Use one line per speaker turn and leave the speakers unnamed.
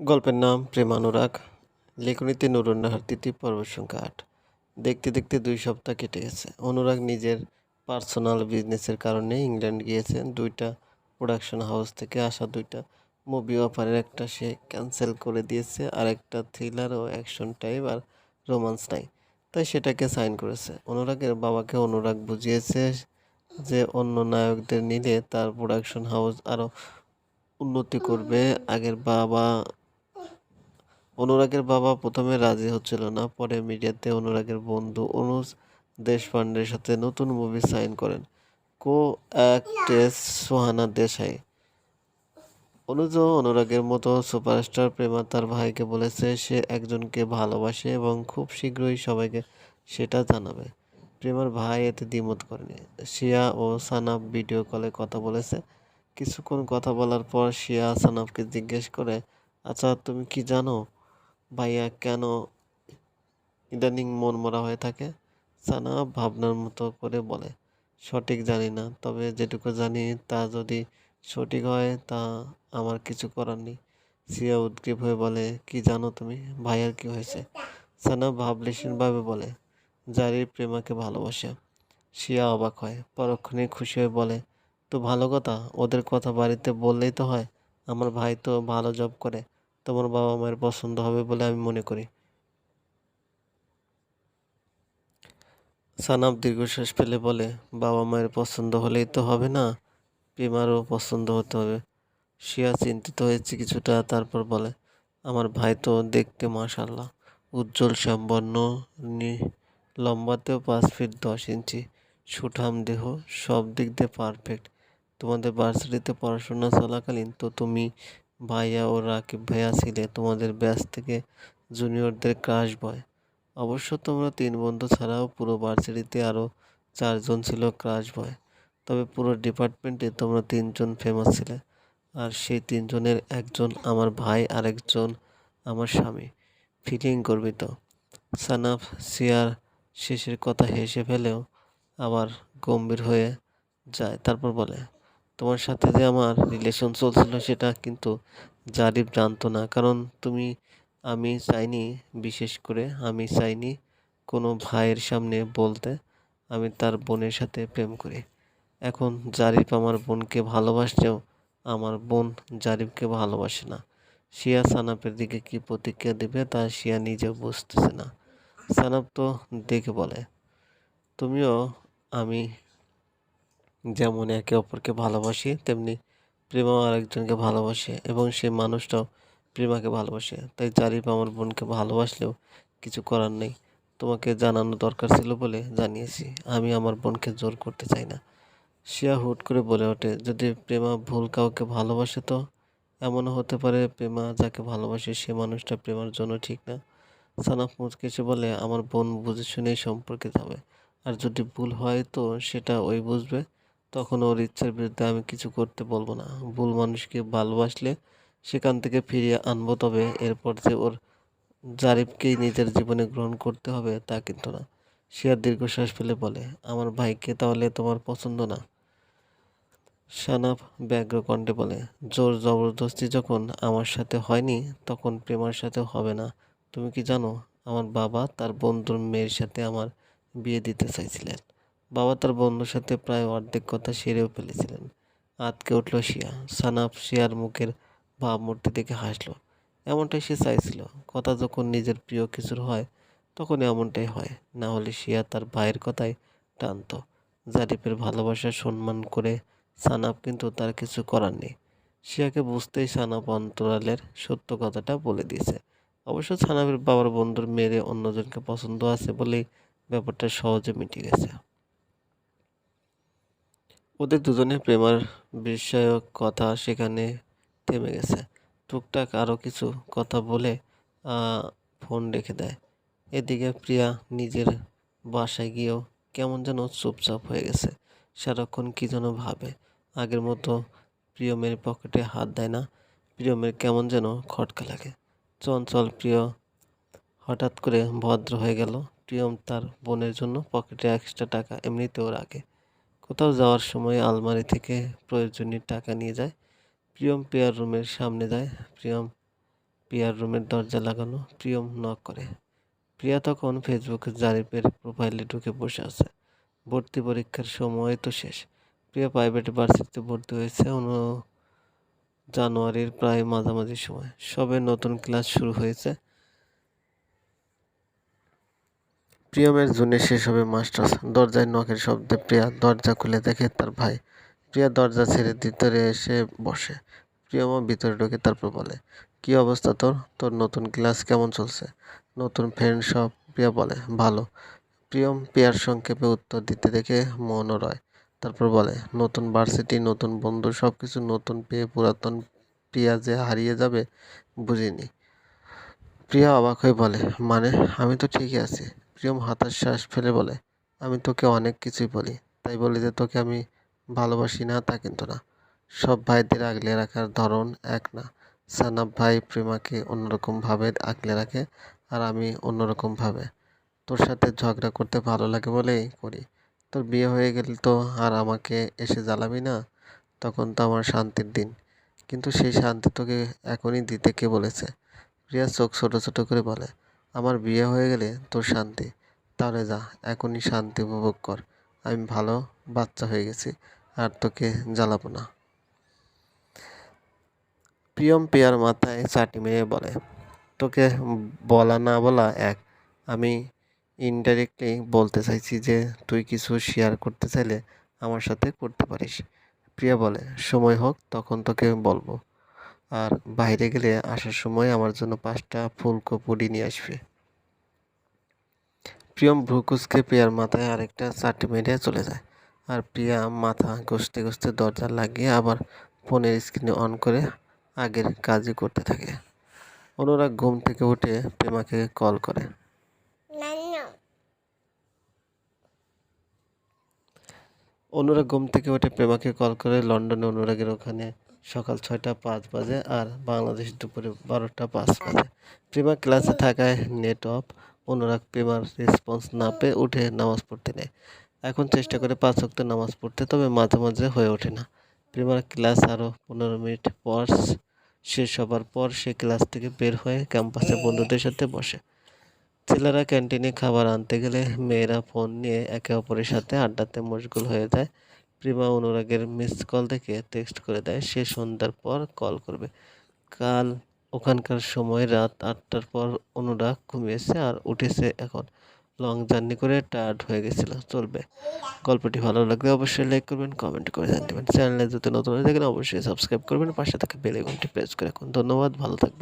গল্পের নাম প্রেমানুরাগ। লেখনীতে নুরুন্নাহার তৃতীয় পর্ব সংখ্যা আট। দেখতে দেখতে দুই সপ্তাহ কেটে গেছে। অনুরাগ নিজের পার্সোনাল বিজনেসের কারণে ইংল্যান্ড গিয়েছেন। দুইটা প্রোডাকশন হাউস থেকে আসা দুইটা মুভি অফারের একটা সে ক্যান্সেল করে দিয়েছে আর একটা থ্রিলার ও অ্যাকশন টাইপ আর রোমান্স নাই। তাই সেটাকে সাইন করেছে। অনুরাগের বাবাকে অনুরাগ বুঝিয়েছে যে অন্য নায়কদের নিলে তার প্রোডাকশন হাউস আরও উন্নতি করবে। আগের বাবা অনুরাগের বাবা প্রথমে রাজি হচ্ছিল না, পরে মিডিয়াতে অনুরাগের বন্ধু অনুজ দেশপান্ডের সাথে নতুন মুভি সাইন করেন। Co actress Sohana Desai. অনুজ অনুরাগের মতো সুপারস্টার প্রেমা তার ভাইকে বলেছে, সে একজনকে ভালোবাসে এবং খুব শীঘ্রই সবাইকে সেটা জানাবে। প্রেমার ভাই এতে দ্বিমত করেনি। শিয়া ও সানাব ভিডিও কলে কথা বলেছে। কিছুক্ষণ কথা বলার পর শিয়া সানাবকে জিজ্ঞেস করে আচ্ছা তুমি কি জানো ভাইয়া কেন ইদানিং মন মরা হয়ে থাকে? সানা ভাবনার মতো করে বলে, সঠিক জানি না, তবে যেটুকু জানি তা যদি সঠিক হয়, তা আমার কিছু করার নেই। সিয়া উদ্গ্রীব হয়ে বলে, কি জানো তুমি, ভাইয়ার কি হয়েছে? সানা ভাবলেশীনভাবে বলে, জারির প্রেমাকে ভালোবাসে। শিয়া অবাক হয়, পরক্ষণে খুশি হয়ে বলে, তো ভালো কথা, ওদের কথা বাড়িতে বললেই তো হয়। আমার ভাই তো ভালো জব করে। তোমার বাবা মায়ের পছন্দ হবে বলে আমি মনে করি। সানাব দীর্ঘশ্বাস ফেলে বলে বাবা মায়ের পছন্দ হলেই তো হবে না প্রেমারও পছন্দ হতে হবে। শিয়া চিন্তিত হয়েছে কিছুটা তারপর বলে, আমার ভাই তো দেখতে মাশাল্লাহ উজ্জ্বল, সম্পন্ন লম্বাতেও পাঁচ ফিট দশ ইঞ্চি, সুঠাম দেহ, সব দিক দিয়ে পারফেক্ট তোমাদের ভার্সিটিতে পড়াশোনা চলাকালীন তো তুমি ভাইয়া ও রাকিব ভাইয়া ছিলে? তোমাদের ব্যাচ থেকে জুনিয়রদের ক্রাশ বয় অবশ্য তোমরা তিন বন্ধু ছাড়াও পুরো ভার্সিটিতে আরও চারজন ছিল ক্রাশ বয় তবে পুরো ডিপার্টমেন্টে তোমরা তিনজন ফেমাস ছিলে। আর সেই তিনজনের একজন আমার ভাই, আরেকজন আমার স্বামী। ফিলিং গর্বিত সানাফ, সিয়ার শেষের কথা হেসে ফেলেও আবার গম্ভীর হয়ে যায়, তারপর বলে তোমার সাথে যে আমার রিলেশন চলছিল সেটা কিন্তু জারিফ জানতো না। কারণ তুমি, আমি চাইনি, বিশেষ করে আমি চাইনি কোনো ভাইয়ের সামনে বলতে। আমি তার বোনের সাথে প্রেম করি। এখন জারিফ আমার বোনকে ভালোবাসলেও আমার বোন জারিফকে ভালোবাসে না। শিয়া সানাপের দিকে কি প্রতিক্রিয়া দেবে তা শিয়া নিজেও বুঝতেছে না। সানাপ তো দেখে বলে, তুমিও আমি যেমন একে অপরকে ভালোবাসি, তেমনি প্রেমাও আরেকজনকে ভালোবাসে এবং সেই মানুষটাও প্রেমাকে ভালোবাসে। তাই জারিফ আমার বোনকে ভালোবাসলেও কিছু করার নেই। তোমাকে জানানো দরকার ছিল বলে জানিয়েছি। আমি আমার বোনকে জোর করতে চাই না। শিয়া হুট করে বলে ওঠে, যদি প্রেমা ভুল কাউকে ভালোবাসে তো? এমনও হতে পারে প্রেমা যাকে ভালোবাসে সে মানুষটা প্রেমার জন্য ঠিক না। সানাফ মুচকে এসে বলে, আমার বোন বুঝে শুনেই সম্পর্কে যাবে। আর যদি ভুল হয় তো সেটা ওই বুঝবে। তখন ওর ইচ্ছার বিরুদ্ধে আমি কিছু করতে বলব না। ভুল মানুষকে ভালোবাসলে সেখান থেকে ফিরিয়ে আনব, তবে এরপর যে ওর জারিফকেই নিজের জীবনে গ্রহণ করতে হবে তা কিন্তু না। সে আর দীর্ঘশ্বাস ফেলে বলে, আমার ভাইকে তাহলে তোমার পছন্দ না? সানাফ ব্যগ্র কণ্ঠে বলে, জোর জবরদস্তি যখন আমার সাথে হয়নি, তখন প্রেমার সাথে হবে না। তুমি কি জানো, আমার বাবা তার বন্ধুর মেয়ের সাথে আমার বিয়ে দিতে চাইছিলেন। বাবা তার বন্ধুর সাথে প্রায় অর্ধেক কথা সেরেও ফেলেছিলেন। আতকে উঠল শিয়া। সানাফ শিয়ার মুখের ভাবমূর্তি দেখে হাসলো। এমনটাই সে চাইছিল। কথা যখন নিজের প্রিয় কিছুর হয় তখন এমনটাই হয়। না হলে শিয়া তার ভাইয়ের কথাই টানত। জারিফের ভালোবাসা সম্মান করে সানাপ কিন্তু তার কিছু করার নেই। শিয়াকে বুঝতেই সানাপ অন্তরালের সত্য কথাটা বলে দিয়েছে। অবশ্য সানাপের বাবার বন্ধুর মেয়েরে অন্যজনকে পছন্দ আছে বলেই ব্যাপারটা সহজে মিটে গেছে। ওদের দুজনের প্রেমার বিষয়ক কথা সেখানে থেমে গেছে। টুকটাক আরও কিছু কথা বলে ফোন রেখে দেয়। এদিকে প্রিয়া নিজের বাসায় গিয়েও কেমন যেন চুপচাপ হয়ে গেছে। সারাক্ষণ কী যেন ভাবে। আগের মতো প্রিয়মের পকেটে হাত দেয় না। প্রিয়মের কেমন যেন খটকা লাগে। চঞ্চল, প্রিয় হঠাৎ করে ভদ্র হয়ে গেল। প্রিয়ম তার বোনের জন্য পকেটে এক্সট্রা টাকা এমনিতেও রাখে। কোথাও যাওয়ার সময় আলমারি থেকে প্রয়োজনীয় টাকা নিয়ে যায়। প্রিয়ম পেয়ার রুমের সামনে যায়। প্রিয়ম প্রিয়ার রুমের দরজা লাগানো। প্রিয়ম নক করে। প্রিয়া তখন ফেসবুকে জারিফের প্রোফাইলে ঢুকে বসে আছে। ভর্তি পরীক্ষার সময় তো শেষ। প্রিয়া প্রাইভেট ভার্সিটিতে ভর্তি হয়েছে অন্য জানুয়ারির প্রায় মাঝামাঝি সময়। সবে নতুন ক্লাস শুরু হয়েছে। প্রিয়মের জুনে শেষ হবে মাস্টার্স। দরজায় নখের শব্দে প্রিয়া দরজা খুলে দেখে তার ভাই। প্রিয়া দরজা ছেড়ে ভিতরে এসে বসে। প্রিয়মও ভিতরে ঢোকে তারপর বলে, কি অবস্থা তোর? তোর নতুন ক্লাস কেমন চলছে? নতুন ফ্রেন্ড সব? প্রিয়া বলে, ভালো। প্রিয়ম প্রিয়ার সংক্ষেপে উত্তর দিতে দেখে মনও রয়। তারপর বলে, নতুন ভার্সিটি নতুন বন্ধু সব কিছু নতুন পেয়ে পুরাতন প্রিয়া যে হারিয়ে যাবে, বুঝিনি। প্রিয়া অবাক হয়ে বলে মানে? আমি তো ঠিকই আছি। প্রিয়ম হতাশ শ্বাস ফেলে বলে, আমি তোকে অনেক কিছুই বলি। তাই বলি যে তোকে আমি ভালোবাসি না, তা কিন্তু না। সব ভাইদের আগলে রাখার ধরন এক না। সানাব ভাই প্রেমাকে অন্যরকমভাবে আগলে রাখে আর আমি অন্যরকমভাবে তোর সাথে ঝগড়া করতে ভালো লাগে বলেই করি। তোর বিয়ে হয়ে গেলে তো আর আমাকে এসে জ্বালাবি না? তখন তো আমার শান্তির দিন। কিন্তু সেই শান্তি তোকে এখনই দিতে কে বলেছে? প্রিয়া চোখ ছোটো ছোটো করে বলে আমার বিয়ে হয়ে গেলে তোর শান্তি। তাহলে যা, এখনই শান্তি উপভোগ কর। আমি ভালো বাচ্চা হয়ে গেছি, আর তোকে জ্বালাবো না। প্রিয়ম প্রিয়ার মাথায় চাটি মেরে বলে, তোকে বলা না বলা এক, আমি ইনডাইরেক্টলি বলতে চাইছি যে তুই কিছু শেয়ার করতে চাইলে আমার সাথে করতে পারিস। প্রিয়া বলে, সময় হোক, তখন তোকে বলব। আর বাইরে গেলে আসার সময় আমার জন্য পাঁচটা ফুলকপুরি নিয়ে আসবে। প্রিয়ম ভ্রুকুসকে প্রিয়ার মাথায় আরেকটা চাটি মেরে চলে যায় আর প্রিয়া মাথা ঘষতে ঘষতে দরজা লাগিয়ে আবার ফোনের স্ক্রিনে অন করে আগের কাজই করতে থাকে। অনুরাগ ঘুম থেকে উঠে প্রেমাকে কল করে। অনুরাগ ঘুম থেকে উঠে প্রেমাকে কল করে লন্ডনে অনুরাগের ওখানে সকাল ছয়টা পাঁচ বাজে আর বাংলাদেশ দুপুরে বারোটা পাঁচ বাজে। প্রেমা ক্লাসে থাকায় নেট অফ। অনুরাগ প্রেমার রেসপন্স না পেয়ে উঠে নামাজ পড়তে নেয়। এখন চেষ্টা করে পাঁচ ওয়াক্ত নামাজ পড়তে, তবে মাঝে মাঝে হয়ে ওঠে না। প্রেমার ক্লাস আরও পনেরো মিনিট পর শেষ হবার পর সে ক্লাস থেকে বের হয়ে ক্যাম্পাসে বন্ধুদের সাথে বসে। ছেলেরা ক্যান্টিনে খাবার আনতে গেলে মেয়েরা ফোন নিয়ে একে অপরের সাথে আড্ডাতে মশগুল হয়ে যায়। প্রেমা অনুরাগের মিস কল দেখে টেক্সট করে দেয়, সে সন্ধ্যার পর কল করবে। কাল ওখানকার সময় রাত আটটার পর অনুরাগ ঘুমিয়েছে আর উঠেছে এখন। লং জার্নি করে টায়ার্ড হয়ে গেছিল, চলবে। গল্পটি ভালো লাগলে অবশ্যই লাইক করবেন কমেন্ট করে জানতে পারেন চ্যানেলে যদি নতুন হয়ে থাকেন, অবশ্যই সাবস্ক্রাইব করবেন, পাশে থাকা বেল আইকনটি প্রেস করে রাখুন। ধন্যবাদ, ভালো থাকবেন।